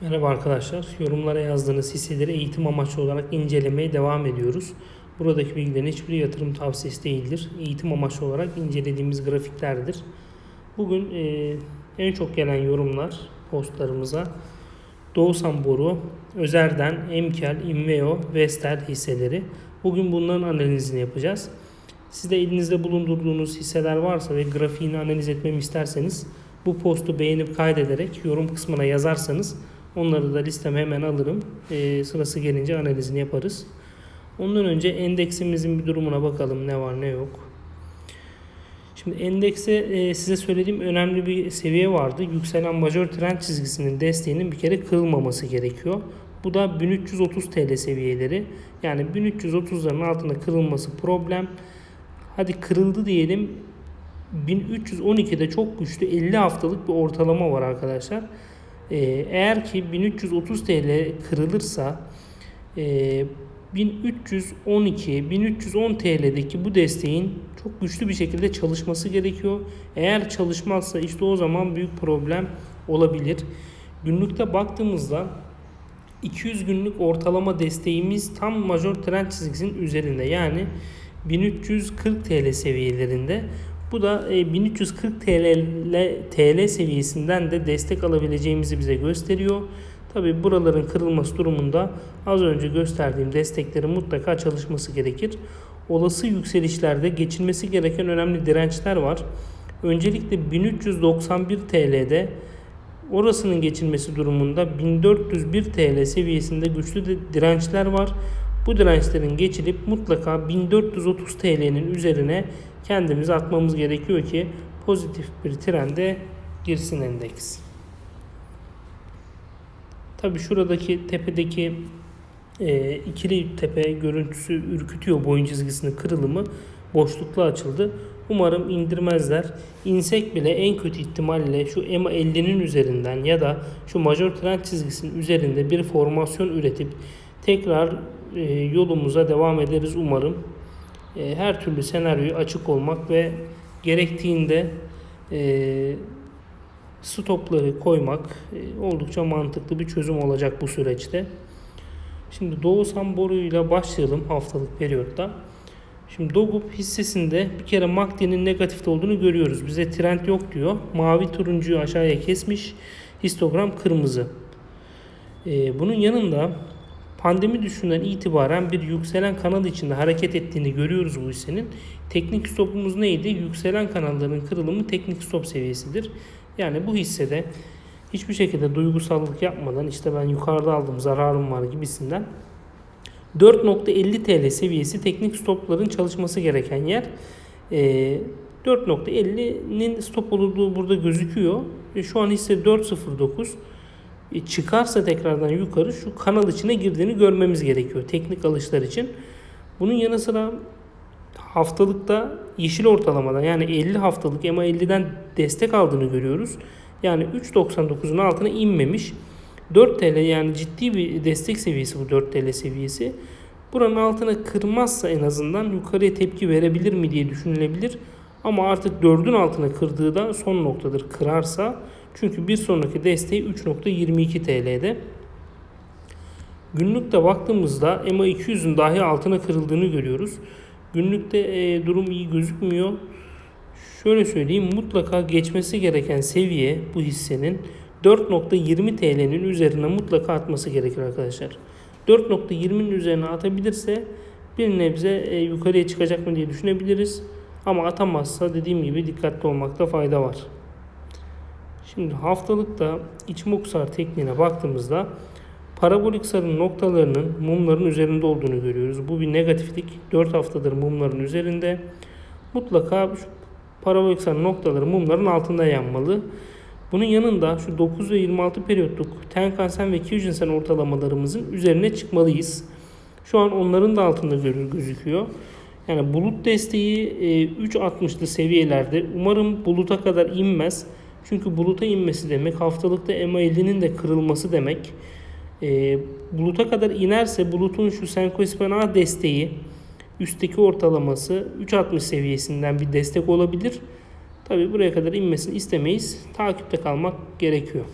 Merhaba arkadaşlar. Yorumlara yazdığınız hisseleri eğitim amaçlı olarak incelemeye devam ediyoruz. Buradaki bilgilerin hiçbiri yatırım tavsiyesi değildir. Eğitim amaçlı olarak incelediğimiz grafiklerdir. Bugün e, en çok gelen yorumlar postlarımıza Doğusan Boru, Özer'den, Emkel, Inveo, Vestel hisseleri. Bugün bunların analizini yapacağız. Siz de elinizde bulundurduğunuz hisseler varsa ve grafiğini analiz etmemi isterseniz bu postu beğenip kaydederek yorum kısmına yazarsanız onları da listeme hemen alırım. Ee, sırası gelince analizini yaparız. Ondan önce endeksimizin bir durumuna bakalım ne var ne yok. Şimdi endekse e, size söylediğim önemli bir seviye vardı. Yükselen majör trend çizgisinin desteğinin bir kere kırılmaması gerekiyor. Bu da 1330 TL seviyeleri. Yani 1330'ların altında kırılması problem. Hadi kırıldı diyelim. 1312'de çok güçlü 50 haftalık bir ortalama var arkadaşlar. Ee, eğer ki 1330 TL kırılırsa e, 1312 1310 TL'deki bu desteğin çok güçlü bir şekilde çalışması gerekiyor. Eğer çalışmazsa işte o zaman büyük problem olabilir. Günlükte baktığımızda 200 günlük ortalama desteğimiz tam major trend çizgisinin üzerinde. Yani 1340 TL seviyelerinde. Bu da 1340 TL, TL seviyesinden de destek alabileceğimizi bize gösteriyor. Tabi buraların kırılması durumunda az önce gösterdiğim desteklerin mutlaka çalışması gerekir. Olası yükselişlerde geçilmesi gereken önemli dirençler var. Öncelikle 1391 TL'de orasının geçilmesi durumunda 1401 TL seviyesinde güçlü dirençler var. Bu dirençlerin geçilip mutlaka 1430 TL'nin üzerine kendimizi atmamız gerekiyor ki pozitif bir trende girsin endeks. Tabi şuradaki tepedeki e, ikili tepe görüntüsü ürkütüyor boyun çizgisinin kırılımı boşlukla açıldı. Umarım indirmezler. İnsek bile en kötü ihtimalle şu EMA 50'nin üzerinden ya da şu major trend çizgisinin üzerinde bir formasyon üretip tekrar e, yolumuza devam ederiz umarım. E, her türlü senaryoyu açık olmak ve gerektiğinde e, stopları koymak e, oldukça mantıklı bir çözüm olacak bu süreçte. Şimdi Doğusan Boru ile başlayalım haftalık periyotta. Şimdi Dogup hissesinde bir kere MACD'nin negatifte olduğunu görüyoruz. Bize trend yok diyor. Mavi turuncuyu aşağıya kesmiş. Histogram kırmızı. Ee, bunun yanında pandemi düşünden itibaren bir yükselen kanal içinde hareket ettiğini görüyoruz bu hissenin. Teknik stopumuz neydi? Yükselen kanalların kırılımı teknik stop seviyesidir. Yani bu hissede hiçbir şekilde duygusallık yapmadan işte ben yukarıda aldım zararım var gibisinden 4.50 TL seviyesi teknik stopların çalışması gereken yer. E, 4.50'nin stop olduğu burada gözüküyor. Şu an hisse 4.09. E, çıkarsa tekrardan yukarı şu kanal içine girdiğini görmemiz gerekiyor teknik alışlar için. Bunun yanı sıra haftalıkta yeşil ortalamadan yani 50 haftalık EMA 50'den destek aldığını görüyoruz. Yani 3.99'un altına inmemiş. 4 TL yani ciddi bir destek seviyesi bu 4 TL seviyesi. Buranın altına kırmazsa en azından yukarıya tepki verebilir mi diye düşünülebilir. Ama artık 4'ün altına kırdığı da son noktadır kırarsa. Çünkü bir sonraki desteği 3.22 TL'de. Günlükte baktığımızda EMA 200'ün dahi altına kırıldığını görüyoruz. Günlükte e, durum iyi gözükmüyor. Şöyle söyleyeyim mutlaka geçmesi gereken seviye bu hissenin 4.20 TL'nin üzerine mutlaka atması gerekir arkadaşlar. 4.20'nin üzerine atabilirse bir nebze e, yukarıya çıkacak mı diye düşünebiliriz. Ama atamazsa dediğim gibi dikkatli olmakta fayda var. Şimdi haftalıkta İçimokusar tekniğine baktığımızda parabolik sarı noktalarının mumların üzerinde olduğunu görüyoruz. Bu bir negatiflik. 4 haftadır mumların üzerinde. Mutlaka şu parabolik sarı noktaları mumların altında yanmalı. Bunun yanında şu 9 ve 26 periyotluk Tenkan-sen ve Kyujin-sen ortalamalarımızın üzerine çıkmalıyız. Şu an onların da altında gözüküyor. Yani bulut desteği 3.60'lı seviyelerde. Umarım buluta kadar inmez. Çünkü buluta inmesi demek haftalıkta EMA50'nin de kırılması demek. E, buluta kadar inerse bulutun şu Senko A desteği üstteki ortalaması 3.60 seviyesinden bir destek olabilir. Tabi buraya kadar inmesini istemeyiz. Takipte kalmak gerekiyor.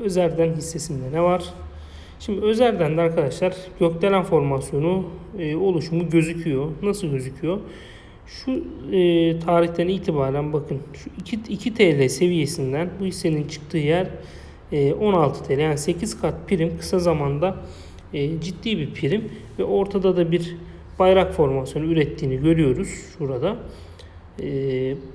Özer'den hissesinde ne var? Şimdi Özer'den de arkadaşlar gökdelen formasyonu e, oluşumu gözüküyor. Nasıl gözüküyor? Şu e, tarihten itibaren bakın şu 2, 2 TL seviyesinden bu hissenin çıktığı yer e, 16 TL yani 8 kat prim kısa zamanda e, ciddi bir prim ve ortada da bir bayrak formasyonu ürettiğini görüyoruz şurada. E,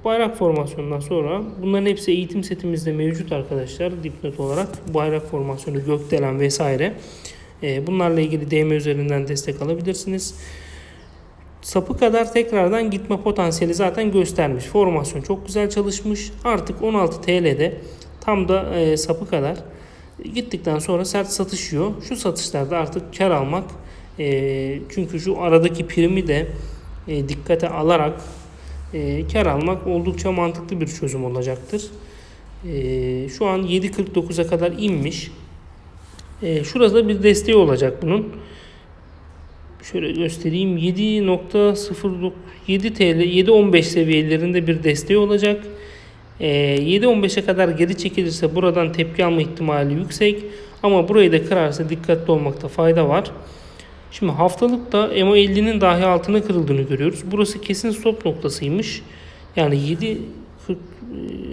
bayrak formasyonundan sonra bunların hepsi eğitim setimizde mevcut arkadaşlar dipnot olarak bayrak formasyonu gökdelen vesaire. E, bunlarla ilgili DM üzerinden destek alabilirsiniz. Sapı kadar tekrardan gitme potansiyeli zaten göstermiş. Formasyon çok güzel çalışmış. Artık 16 TL'de tam da e, sapı kadar gittikten sonra sert satışıyor. Şu satışlarda artık kar almak e, çünkü şu aradaki primi de e, dikkate alarak e, kar almak oldukça mantıklı bir çözüm olacaktır. E, şu an 7.49'a kadar inmiş. E, şurada bir desteği olacak bunun. Şöyle göstereyim. 7.07 TL 7.15 seviyelerinde bir desteği olacak. E, 7.15'e kadar geri çekilirse buradan tepki alma ihtimali yüksek. Ama burayı da kırarsa dikkatli olmakta fayda var. Şimdi haftalıkta MA50'nin dahi altına kırıldığını görüyoruz. Burası kesin stop noktasıymış. Yani 7 40,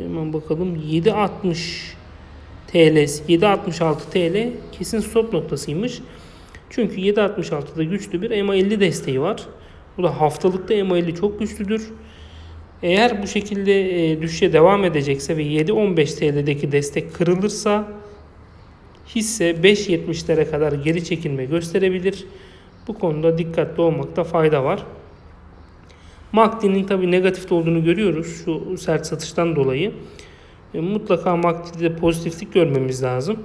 hemen bakalım 7.60 TL 7.66 TL kesin stop noktasıymış. Çünkü 7.66'da güçlü bir MA50 desteği var. Bu da haftalıkta MA50 çok güçlüdür. Eğer bu şekilde e, düşüşe devam edecekse ve 7.15 TL'deki destek kırılırsa hisse 5.70'lere kadar geri çekilme gösterebilir. Bu konuda dikkatli olmakta fayda var. MACD'nin tabi negatifte olduğunu görüyoruz şu sert satıştan dolayı. E, mutlaka MACD'de pozitiflik görmemiz lazım.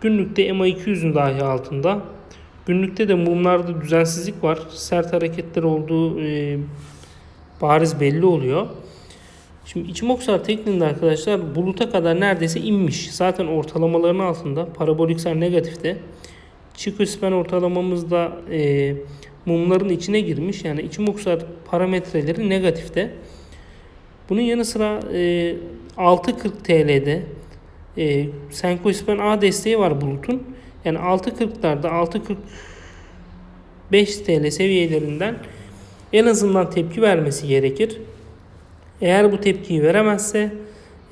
Günlükte MA200'ün dahi altında. Günlükte de mumlarda düzensizlik var. Sert hareketler olduğu e, bariz belli oluyor. Şimdi Ichimoku tekniğinde arkadaşlar buluta kadar neredeyse inmiş. Zaten ortalamaların altında. Paraboliksel negatifte. Chico span ortalamamızda e, mumların içine girmiş. Yani Ichimoku parametreleri negatifte. Bunun yanı sıra e, 6.40 TL'de e, Senko span A desteği var bulutun. Yani 6.40'larda 6.45 TL seviyelerinden en azından tepki vermesi gerekir. Eğer bu tepkiyi veremezse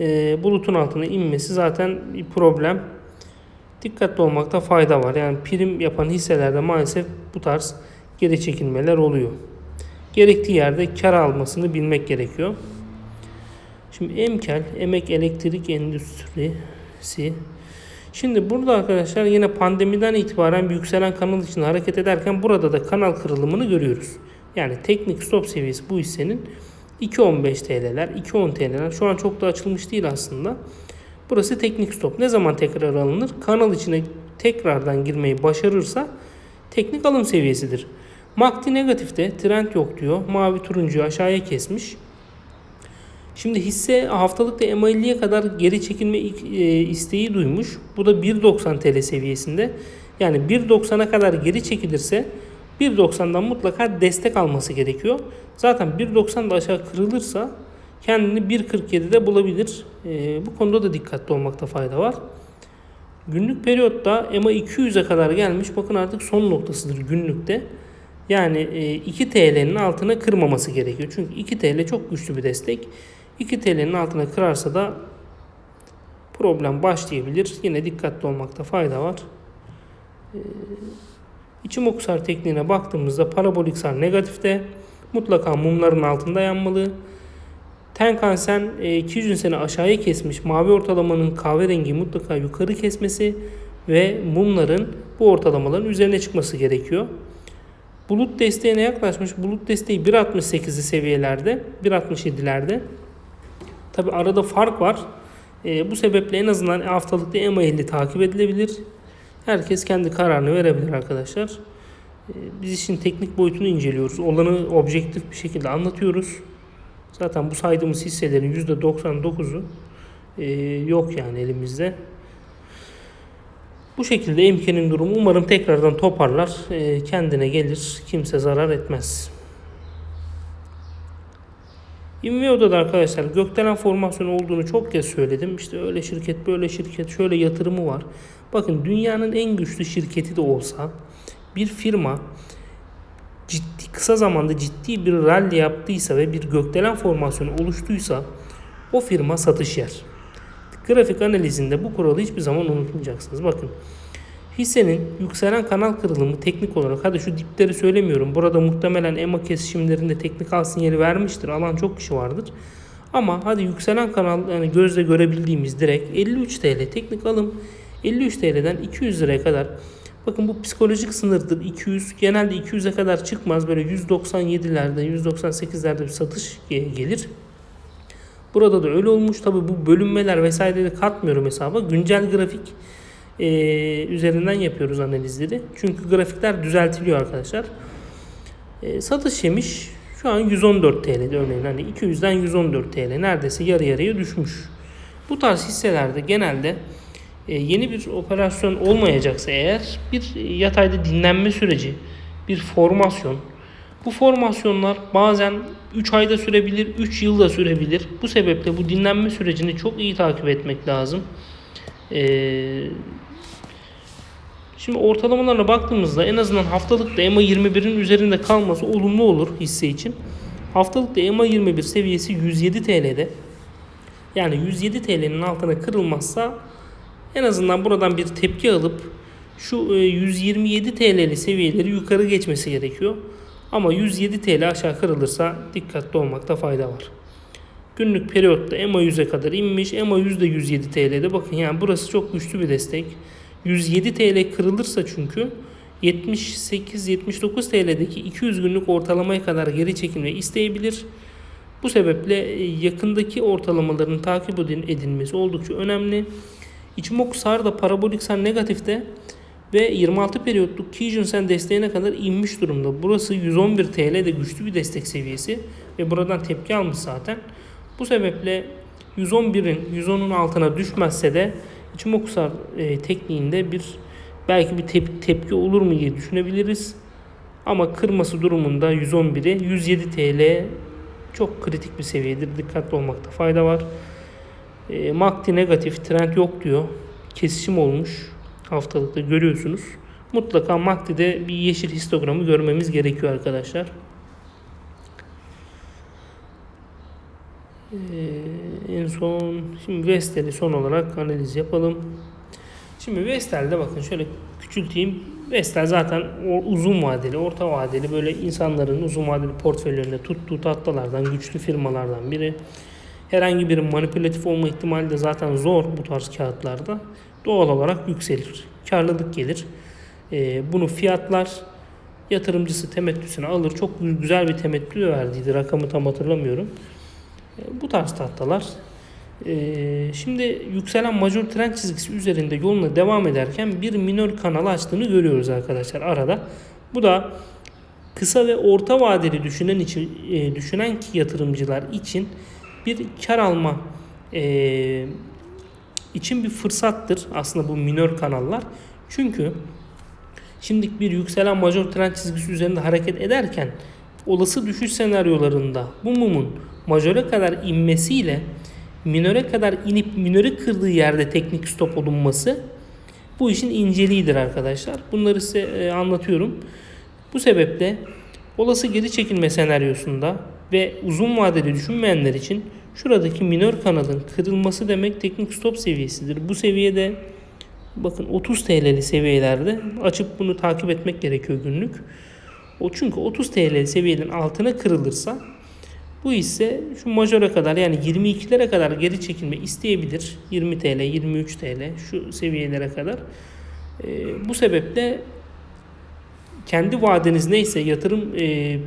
e, bulutun altına inmesi zaten bir problem. Dikkatli olmakta fayda var. Yani prim yapan hisselerde maalesef bu tarz geri çekilmeler oluyor. Gerektiği yerde kar almasını bilmek gerekiyor. Şimdi Emkel, Emek Elektrik Endüstrisi. Şimdi burada arkadaşlar yine pandemiden itibaren yükselen kanal için hareket ederken burada da kanal kırılımını görüyoruz. Yani teknik stop seviyesi bu hissenin 2.15 TL'ler, 2.10 TL'ler. Şu an çok da açılmış değil aslında. Burası teknik stop. Ne zaman tekrar alınır? Kanal içine tekrardan girmeyi başarırsa teknik alım seviyesidir. MACD negatifte, trend yok diyor. Mavi turuncuyu aşağıya kesmiş. Şimdi hisse haftalıkta MA50'ye kadar geri çekilme e, isteği duymuş. Bu da 1.90 TL seviyesinde. Yani 1.90'a kadar geri çekilirse 1.90'dan mutlaka destek alması gerekiyor. Zaten 1.90'da aşağı kırılırsa kendini 1.47'de bulabilir. E, bu konuda da dikkatli olmakta fayda var. Günlük periyotta EMA 200'e kadar gelmiş. Bakın artık son noktasıdır günlükte. Yani e, 2 TL'nin altına kırmaması gerekiyor. Çünkü 2 TL çok güçlü bir destek. 2 TL'nin altına kırarsa da problem başlayabilir. Yine dikkatli olmakta fayda var. E, İçim okusar tekniğine baktığımızda parabolik sar negatifte. Mutlaka mumların altında yanmalı. Tenkan-sen 200 sene aşağıya kesmiş mavi ortalamanın kahverengi mutlaka yukarı kesmesi ve mumların bu ortalamaların üzerine çıkması gerekiyor. Bulut desteğine yaklaşmış. Bulut desteği 1.68'li seviyelerde, 1.67'lerde. Tabi arada fark var. E, bu sebeple en azından haftalıkta EMA50 takip edilebilir. Herkes kendi kararını verebilir arkadaşlar. E, biz işin teknik boyutunu inceliyoruz. Olanı objektif bir şekilde anlatıyoruz. Zaten bu saydığımız hisselerin %99'u e, yok yani elimizde. Bu şekilde emkenin durumu umarım tekrardan toparlar, e, kendine gelir, kimse zarar etmez. Inveo'da da arkadaşlar gökdelen formasyonu olduğunu çok kez söyledim. İşte öyle şirket böyle şirket şöyle yatırımı var. Bakın dünyanın en güçlü şirketi de olsa bir firma ciddi kısa zamanda ciddi bir rally yaptıysa ve bir gökdelen formasyonu oluştuysa o firma satış yer. Grafik analizinde bu kuralı hiçbir zaman unutmayacaksınız. Bakın hissenin yükselen kanal kırılımı teknik olarak hadi şu dipleri söylemiyorum. Burada muhtemelen EMA kesişimlerinde teknikal sinyali vermiştir. Alan çok kişi vardır. Ama hadi yükselen kanal yani gözle görebildiğimiz direkt 53 TL teknik alım 53 TL'den 200 liraya kadar Bakın bu psikolojik sınırdır. 200 genelde 200'e kadar çıkmaz. Böyle 197'lerde, 198'lerde bir satış ge- gelir. Burada da öyle olmuş. Tabi bu bölünmeler vesaireleri katmıyorum hesaba. Güncel grafik e, üzerinden yapıyoruz analizleri. Çünkü grafikler düzeltiliyor arkadaşlar. E, satış yemiş. Şu an 114 TL'de örneğin. Hani 200'den 114 TL. Neredeyse yarı yarıya düşmüş. Bu tarz hisselerde genelde e, yeni bir operasyon olmayacaksa eğer bir yatayda dinlenme süreci, bir formasyon. Bu formasyonlar bazen 3 ayda sürebilir, 3 yılda sürebilir. Bu sebeple bu dinlenme sürecini çok iyi takip etmek lazım. Ee, şimdi ortalamalarına baktığımızda en azından haftalıkta EMA 21'in üzerinde kalması olumlu olur hisse için. Haftalıkta EMA 21 seviyesi 107 TL'de. Yani 107 TL'nin altına kırılmazsa en azından buradan bir tepki alıp şu e, 127 TL'li seviyeleri yukarı geçmesi gerekiyor. Ama 107 TL aşağı kırılırsa dikkatli olmakta fayda var. Günlük periyotta EMA 100'e kadar inmiş. EMA 100 de 107 TL'de. Bakın yani burası çok güçlü bir destek. 107 TL kırılırsa çünkü 78-79 TL'deki 200 günlük ortalamaya kadar geri çekilme isteyebilir. Bu sebeple e, yakındaki ortalamaların takip edilmesi oldukça önemli. Ichimoku Sarda parabolik sen negatifte ve 26 periyotluk Kijun Sen desteğine kadar inmiş durumda. Burası 111 TL de güçlü bir destek seviyesi ve buradan tepki almış zaten. Bu sebeple 111'in 110'un altına düşmezse de Ichimoku Sar e, tekniğinde bir belki bir tep- tepki olur mu diye düşünebiliriz. Ama kırması durumunda 111'e 107 TL çok kritik bir seviyedir. Dikkatli olmakta fayda var. E, MACD negatif trend yok diyor. Kesişim olmuş haftalıkta görüyorsunuz. Mutlaka MACD'de bir yeşil histogramı görmemiz gerekiyor arkadaşlar. Ee, en son şimdi Vestel'i son olarak analiz yapalım. Şimdi Vestel'de bakın şöyle küçülteyim. Vestel zaten uzun vadeli, orta vadeli böyle insanların uzun vadeli portföylerinde tuttuğu tatlılardan, güçlü firmalardan biri. Herhangi bir manipülatif olma ihtimali de zaten zor bu tarz kağıtlarda. Doğal olarak yükselir. Karlılık gelir. Ee, bunu fiyatlar yatırımcısı temettüsüne alır. Çok güzel bir temettü verdiydi. Rakamı tam hatırlamıyorum. Ee, bu tarz tahtalar. Ee, şimdi yükselen major trend çizgisi üzerinde yoluna devam ederken bir minor kanalı açtığını görüyoruz arkadaşlar arada. Bu da kısa ve orta vadeli düşünen için e, düşünen ki yatırımcılar için bir kar alma e, için bir fırsattır aslında bu minör kanallar. Çünkü şimdilik bir yükselen major trend çizgisi üzerinde hareket ederken olası düşüş senaryolarında bu mumun majöre kadar inmesiyle minöre kadar inip minörü kırdığı yerde teknik stop olunması bu işin inceliğidir arkadaşlar. Bunları size e, anlatıyorum. Bu sebeple olası geri çekilme senaryosunda ve uzun vadeli düşünmeyenler için şuradaki minör kanalın kırılması demek teknik stop seviyesidir. Bu seviyede bakın 30 TL'li seviyelerde açıp bunu takip etmek gerekiyor günlük. O çünkü 30 TL seviyenin altına kırılırsa bu ise şu majöre kadar yani 22'lere kadar geri çekilme isteyebilir. 20 TL, 23 TL şu seviyelere kadar. Ee, bu sebeple kendi vadeniz neyse yatırım e,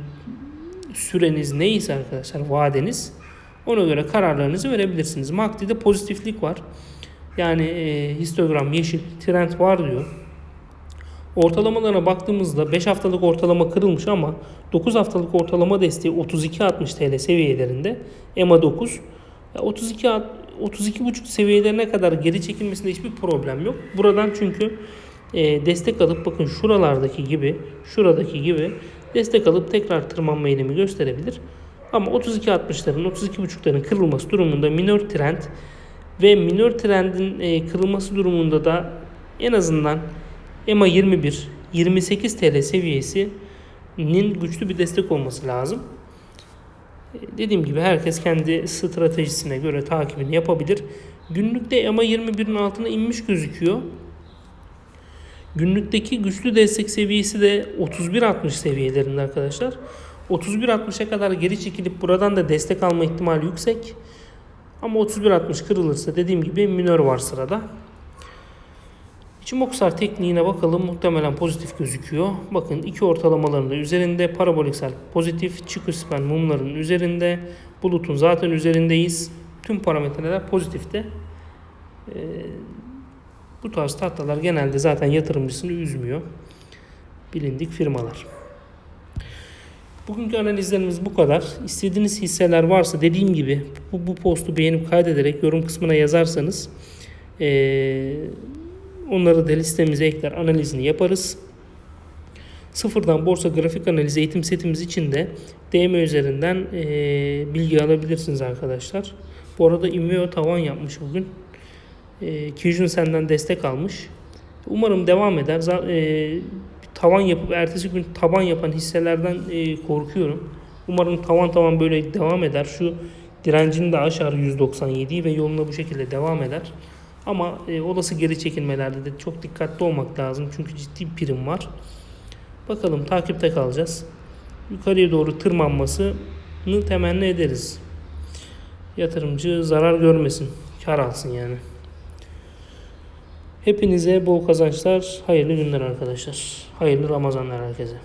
süreniz neyse arkadaşlar vadeniz ona göre kararlarınızı verebilirsiniz. MACD'de pozitiflik var. Yani e, histogram yeşil trend var diyor. Ortalamalarına baktığımızda 5 haftalık ortalama kırılmış ama 9 haftalık ortalama desteği 32.60 TL seviyelerinde. EMA 9. 32 32.5 seviyelerine kadar geri çekilmesinde hiçbir problem yok. Buradan çünkü e, destek alıp bakın şuralardaki gibi şuradaki gibi destek alıp tekrar tırmanma eğilimi gösterebilir. Ama 32.60'ların 32.5'ların kırılması durumunda minor trend ve minor trendin e, kırılması durumunda da en azından EMA 21 28 TL seviyesinin güçlü bir destek olması lazım. E, Dediğim gibi herkes kendi stratejisine göre takibini yapabilir. Günlükte EMA 21'in altına inmiş gözüküyor. Günlükteki güçlü destek seviyesi de 31.60 seviyelerinde arkadaşlar. 31.60'a kadar geri çekilip buradan da destek alma ihtimali yüksek. Ama 31.60 kırılırsa dediğim gibi minör var sırada. Çimoksar tekniğine bakalım. Muhtemelen pozitif gözüküyor. Bakın iki ortalamalarında üzerinde paraboliksel pozitif. Çıkıspen mumların üzerinde. Bulutun zaten üzerindeyiz. Tüm parametreler pozitifte. Ee, bu tarz tahtalar genelde zaten yatırımcısını üzmüyor. Bilindik firmalar. Bugünkü analizlerimiz bu kadar. İstediğiniz hisseler varsa dediğim gibi bu, bu postu beğenip kaydederek yorum kısmına yazarsanız ee, onları da listemize ekler analizini yaparız. Sıfırdan borsa grafik analizi eğitim setimiz için de DM üzerinden ee, bilgi alabilirsiniz arkadaşlar. Bu arada Inveo tavan yapmış bugün. E, Kijun senden destek almış. Umarım devam eder. Za- e, tavan yapıp ertesi gün taban yapan hisselerden e, korkuyorum. Umarım tavan tavan böyle devam eder. Şu direncini de aşar 197'yi ve yoluna bu şekilde devam eder. Ama e, olası geri çekilmelerde de çok dikkatli olmak lazım. Çünkü ciddi bir prim var. Bakalım takipte kalacağız. Yukarıya doğru tırmanmasını temenni ederiz. Yatırımcı zarar görmesin. Kar alsın yani. Hepinize bol kazançlar, hayırlı günler arkadaşlar. Hayırlı Ramazanlar herkese.